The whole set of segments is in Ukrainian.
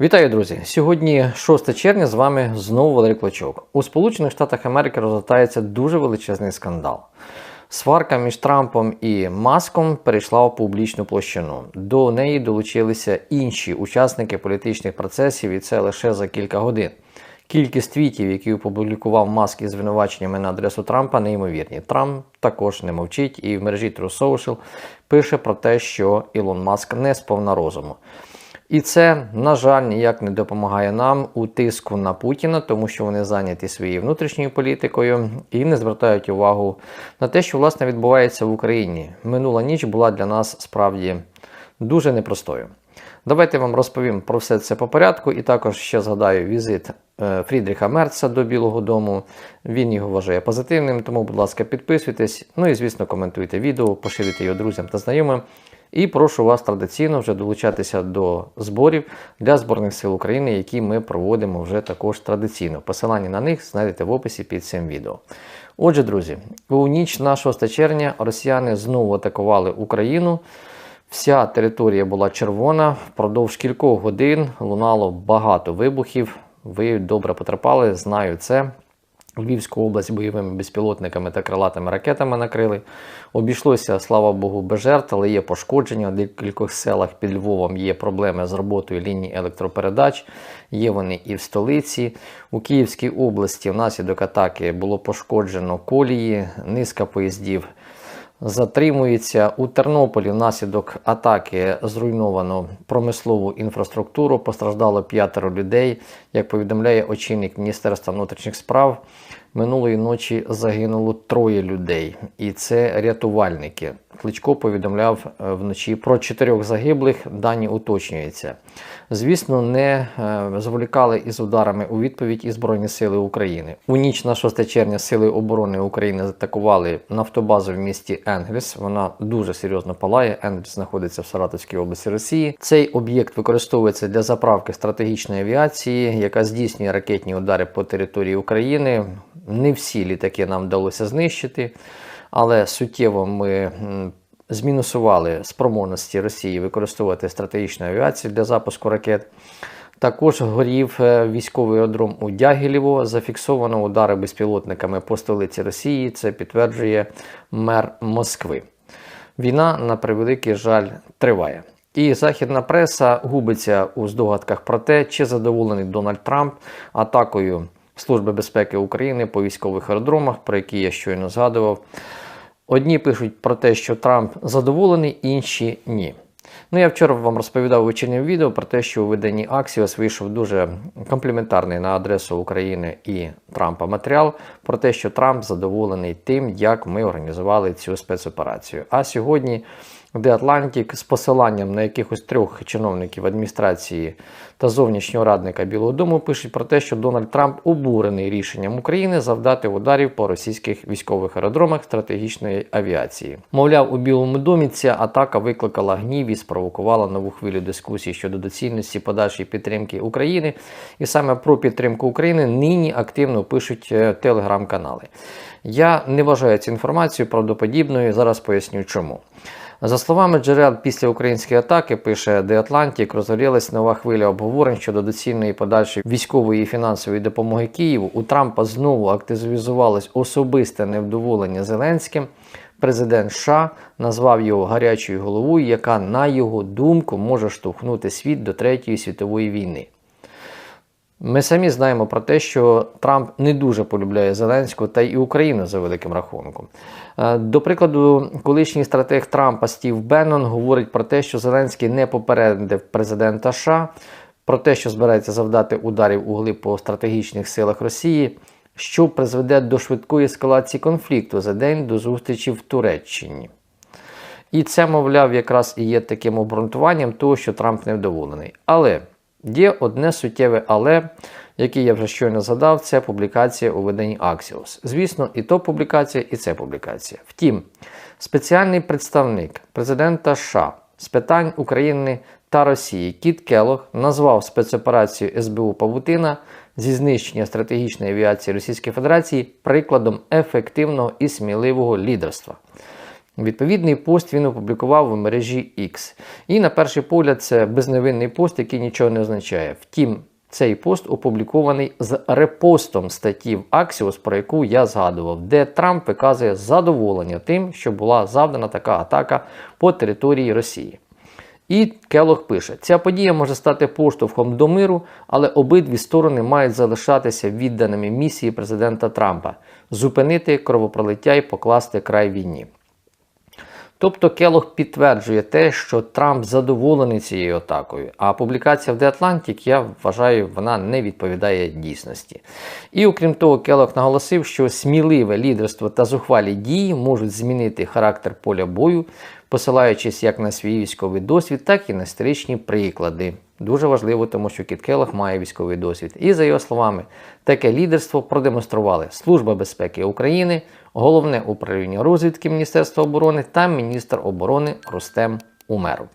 Вітаю, друзі! Сьогодні 6 червня з вами знову Валерій Клочок. У Сполучених Штатах Америки розгортається дуже величезний скандал. Сварка між Трампом і Маском перейшла у публічну площину. До неї долучилися інші учасники політичних процесів, і це лише за кілька годин. Кількість твітів, які опублікував Маск із звинуваченнями на адресу Трампа, неймовірні. Трамп також не мовчить і в мережі True Social пише про те, що Ілон Маск не сповна розуму. І це, на жаль, ніяк не допомагає нам у тиску на Путіна, тому що вони зайняті своєю внутрішньою політикою і не звертають увагу на те, що власне відбувається в Україні. Минула ніч була для нас справді дуже непростою. Давайте вам розповім про все це по порядку, і також ще згадаю візит е, Фрідріха Мерца до Білого Дому. Він його вважає позитивним, тому, будь ласка, підписуйтесь. Ну і, звісно, коментуйте відео, поширюйте його друзям та знайомим. І прошу вас традиційно вже долучатися до зборів для Збройних сил України, які ми проводимо вже також традиційно. Посилання на них знайдете в описі під цим відео. Отже, друзі, у ніч на 6 червня росіяни знову атакували Україну. Вся територія була червона. Впродовж кількох годин лунало багато вибухів. Ви добре потерпали, знаю це. Львівську область бойовими безпілотниками та крилатими ракетами накрили. Обійшлося, слава Богу, без жертв, але є пошкодження. У декількох селах під Львовом є проблеми з роботою ліній електропередач. Є вони і в столиці. У Київській області внаслідок атаки було пошкоджено колії, низка поїздів затримується. У Тернополі внаслідок атаки зруйновано промислову інфраструктуру. Постраждало п'ятеро людей. Як повідомляє очільник Міністерства внутрішніх справ, минулої ночі загинуло троє людей, і це рятувальники. Кличко повідомляв е, вночі про чотирьох загиблих. Дані уточнюються. Звісно, не е, зволікали із ударами у відповідь і Збройні Сили України. У ніч на 6 червня Сили оборони України атакували нафтобазу в місті Енгельс. Вона дуже серйозно палає. Енгельс знаходиться в Саратовській області Росії. Цей об'єкт використовується для заправки стратегічної авіації, яка здійснює ракетні удари по території України. Не всі літаки нам вдалося знищити, але суттєво ми змінусували спроможності Росії використовувати стратегічну авіацію для запуску ракет. Також горів е, військовий аеродром у Дягілєво. Зафіксовано удари безпілотниками по столиці Росії. Це підтверджує мер Москви. Війна, на превеликий жаль, триває. І західна преса губиться у здогадках про те, чи задоволений Дональд Трамп атакою Служби безпеки України по військових аеродромах, про які я щойно згадував. Одні пишуть про те, що Трамп задоволений, інші ні. Ну, я вчора вам розповідав у вечірньому відео про те, що у виданні Axios вийшов дуже компліментарний на адресу України і Трампа матеріал про те, що Трамп задоволений тим, як ми організували цю спецоперацію. А сьогодні The Atlantic з посиланням на якихось трьох чиновників адміністрації та зовнішнього радника Білого Дому пишуть про те, що Дональд Трамп обурений рішенням України завдати ударів по російських військових аеродромах стратегічної авіації. Мовляв, у Білому домі ця атака викликала гнів і спровокувала нову хвилю дискусій щодо доцільності подальшої підтримки України. І саме про підтримку України нині активно пишуть е, телеграм-канали. Я не вважаю цю інформацію правдоподібною. Зараз поясню чому. За словами джерел, після української атаки, пише The Atlantic, розгорілась нова хвиля обговорень щодо доцільної подальшої військової і фінансової допомоги Києву. У Трампа знову активізувалось особисте невдоволення Зеленським. Президент США назвав його гарячою головою, яка, на його думку, може штовхнути світ до Третьої світової війни. Ми самі знаємо про те, що Трамп не дуже полюбляє Зеленського та й Україну за великим рахунком. Е, до прикладу, колишній стратег Трампа Стів Беннон говорить про те, що Зеленський не попередив президента США про те, що збирається завдати ударів у глиб по стратегічних силах Росії, що призведе до швидкої ескалації конфлікту за день до зустрічі в Туреччині. І це, мовляв, якраз і є таким обґрунтуванням того, що Трамп невдоволений. Але. Є одне суттєве але, яке я вже щойно згадав, це публікація у виданні Axios. Звісно, і то публікація, і це публікація. Втім, спеціальний представник президента США з питань України та Росії Кіт Келох назвав спецоперацію СБУ Павутина зі знищення стратегічної авіації Російської Федерації прикладом ефективного і сміливого лідерства. Відповідний пост він опублікував у мережі X. І на перший погляд це безневинний пост, який нічого не означає. Втім, цей пост опублікований з репостом статті в Axios, про яку я згадував, де Трамп виказує задоволення тим, що була завдана така атака по території Росії. І Келох пише: ця подія може стати поштовхом до миру, але обидві сторони мають залишатися відданими місії президента Трампа зупинити кровопролиття і покласти край війні. Тобто Келох підтверджує те, що Трамп задоволений цією атакою, а публікація в The Atlantic, я вважаю, вона не відповідає дійсності. І окрім того, Келох наголосив, що сміливе лідерство та зухвалі дії можуть змінити характер поля бою, посилаючись як на свій військовий досвід, так і на історичні приклади. Дуже важливо, тому що Кіт Келох має військовий досвід. І за його словами, таке лідерство продемонстрували Служба безпеки України, головне управління розвідки Міністерства оборони та міністр оборони Рустем Умеров.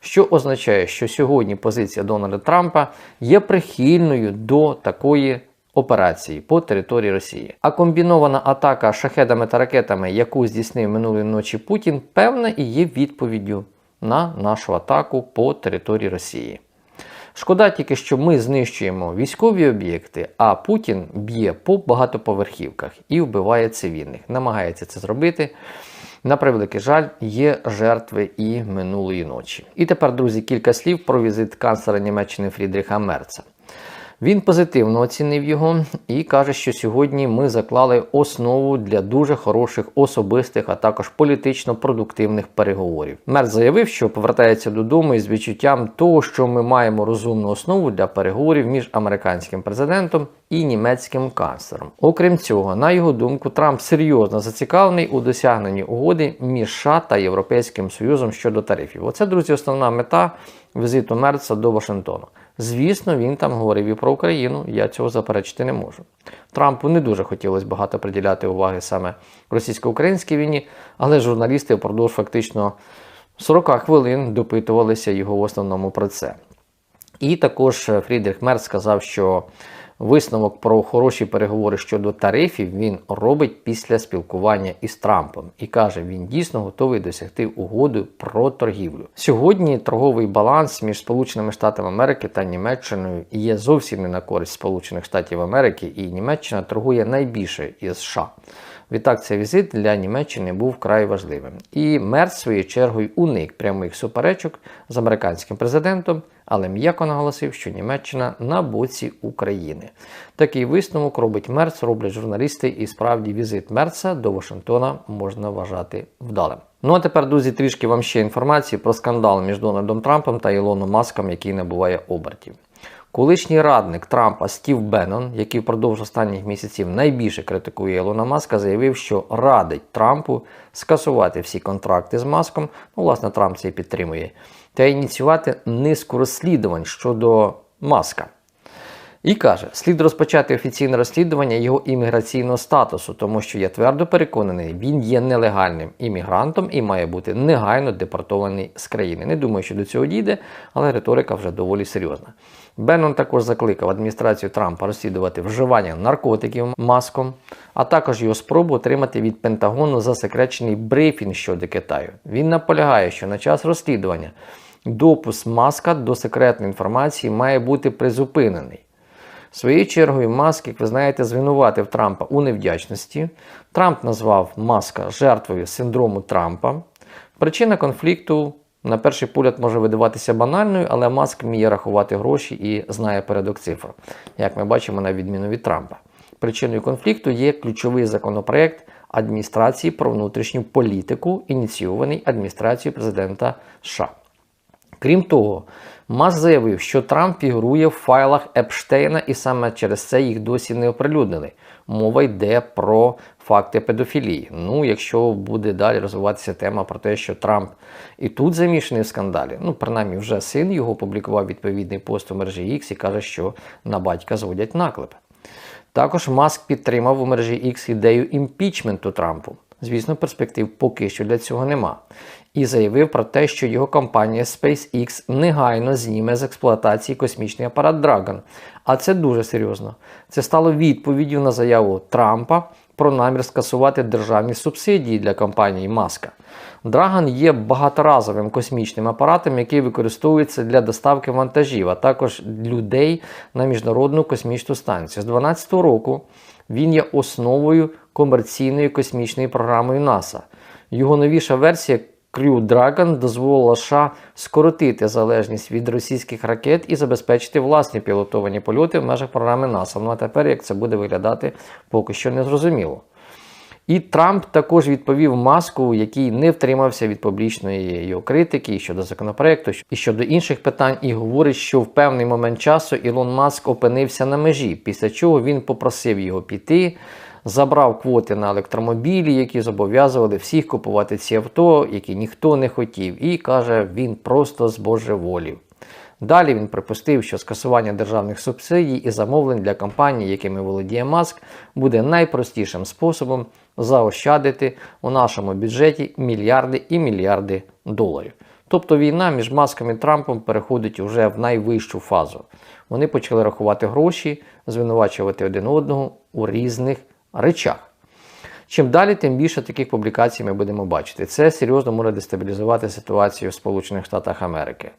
Що означає, що сьогодні позиція Дональда Трампа є прихильною до такої операції по території Росії. А комбінована атака шахедами та ракетами, яку здійснив минулої ночі Путін, певна і є відповіддю на нашу атаку по території Росії. Шкода тільки, що ми знищуємо військові об'єкти, а Путін б'є по багатоповерхівках і вбиває цивільних. Намагається це зробити. На превеликий жаль, є жертви і минулої ночі. І тепер, друзі, кілька слів про візит канцлера Німеччини Фрідріха Мерца. Він позитивно оцінив його і каже, що сьогодні ми заклали основу для дуже хороших особистих, а також політично продуктивних переговорів. Мерц заявив, що повертається додому із відчуттям того, що ми маємо розумну основу для переговорів між американським президентом і німецьким канцлером. Окрім цього, на його думку, Трамп серйозно зацікавлений у досягненні угоди між США та Європейським Союзом щодо тарифів. Оце, друзі, основна мета візиту Мерца до Вашингтону. Звісно, він там говорив і про Україну, я цього заперечити не можу. Трампу не дуже хотілося багато приділяти уваги саме російсько-українській війні, але журналісти впродовж фактично 40 хвилин допитувалися його в основному про це. І також Фрідріх Мерц сказав, що Висновок про хороші переговори щодо тарифів він робить після спілкування із Трампом і каже, він дійсно готовий досягти угоду про торгівлю. Сьогодні торговий баланс між Сполученими Штатами Америки та Німеччиною є зовсім не на користь Сполучених Штатів Америки, і Німеччина торгує найбільше із США. Відтак, цей візит для Німеччини був вкрай важливим. І Мерц своєю чергою уник прямих суперечок з американським президентом, але м'яко наголосив, що Німеччина на боці України. Такий висновок робить Мерц, роблять журналісти, і справді візит Мерца до Вашингтона можна вважати вдалим. Ну а тепер, друзі, трішки вам ще інформації про скандал між Дональдом Трампом та Ілоном Маском, який набуває обертів. Колишній радник Трампа Стів Беннон, який впродовж останніх місяців найбільше критикує Ілона Маска, заявив, що радить Трампу скасувати всі контракти з Маском. Ну, власне, Трамп це і підтримує, та ініціювати низку розслідувань щодо Маска. І каже, слід розпочати офіційне розслідування його імміграційного статусу, тому що я твердо переконаний, він є нелегальним іммігрантом і має бути негайно депортований з країни. Не думаю, що до цього дійде, але риторика вже доволі серйозна. Беннон також закликав адміністрацію Трампа розслідувати вживання наркотиків маском, а також його спробу отримати від Пентагону засекречений брифінг щодо Китаю. Він наполягає, що на час розслідування допуск маска до секретної інформації має бути призупинений. Своєю чергою, Маск, як ви знаєте, звинуватив Трампа у невдячності. Трамп назвав Маска жертвою синдрому Трампа. Причина конфлікту, на перший погляд, може видаватися банальною, але Маск вміє рахувати гроші і знає передок цифр, як ми бачимо на відміну від Трампа. Причиною конфлікту є ключовий законопроект адміністрації про внутрішню політику, ініційований адміністрацією президента США. Крім того, Маск заявив, що Трамп фігурує в файлах Епштейна, і саме через це їх досі не оприлюднили. Мова йде про факти педофілії. Ну, якщо буде далі розвиватися тема про те, що Трамп і тут замішаний в скандалі, ну, принаймні, вже син його опублікував відповідний пост у мережі X і каже, що на батька зводять наклеп. Також Маск підтримав у мережі X ідею імпічменту Трампу. Звісно, перспектив поки що для цього нема. І заявив про те, що його компанія SpaceX негайно зніме з експлуатації космічний апарат Dragon. А це дуже серйозно. Це стало відповіддю на заяву Трампа про намір скасувати державні субсидії для компанії Маска. Драган є багаторазовим космічним апаратом, який використовується для доставки вантажів, а також людей на міжнародну космічну станцію. З 2012 року він є основою комерційної космічної програми НАСА. Його новіша версія Crew Dragon дозволила США скоротити залежність від російських ракет і забезпечити власні пілотовані польоти в межах програми НАСА. Ну а тепер, як це буде виглядати, поки що не зрозуміло. І Трамп також відповів маску, який не втримався від публічної його критики щодо законопроекту, і щодо інших питань, і говорить, що в певний момент часу Ілон Маск опинився на межі, після чого він попросив його піти, забрав квоти на електромобілі, які зобов'язували всіх купувати ці авто, які ніхто не хотів, і каже, він просто збожеволів. Далі він припустив, що скасування державних субсидій і замовлень для компаній, якими володіє Маск, буде найпростішим способом заощадити у нашому бюджеті мільярди і мільярди доларів. Тобто війна між Маском і Трампом переходить уже в найвищу фазу. Вони почали рахувати гроші, звинувачувати один одного у різних речах. Чим далі, тим більше таких публікацій ми будемо бачити. Це серйозно може дестабілізувати ситуацію в Сполучених Штатах Америки.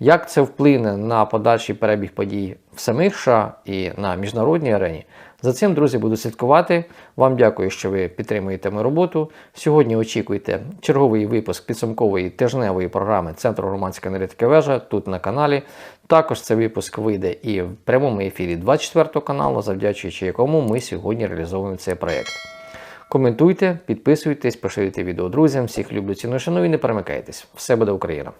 Як це вплине на подальший перебіг подій в самих США і на міжнародній арені? За цим, друзі, буду слідкувати. Вам дякую, що ви підтримуєте мою роботу. Сьогодні очікуйте черговий випуск підсумкової тижневої програми Центру громадської аналітики вежа тут на каналі. Також цей випуск вийде і в прямому ефірі 24 каналу, завдячуючи якому ми сьогодні реалізовуємо цей проєкт. Коментуйте, підписуйтесь, поширюйте відео друзям. Всіх люблю ціну шаную і не перемикайтесь. Все буде Україна!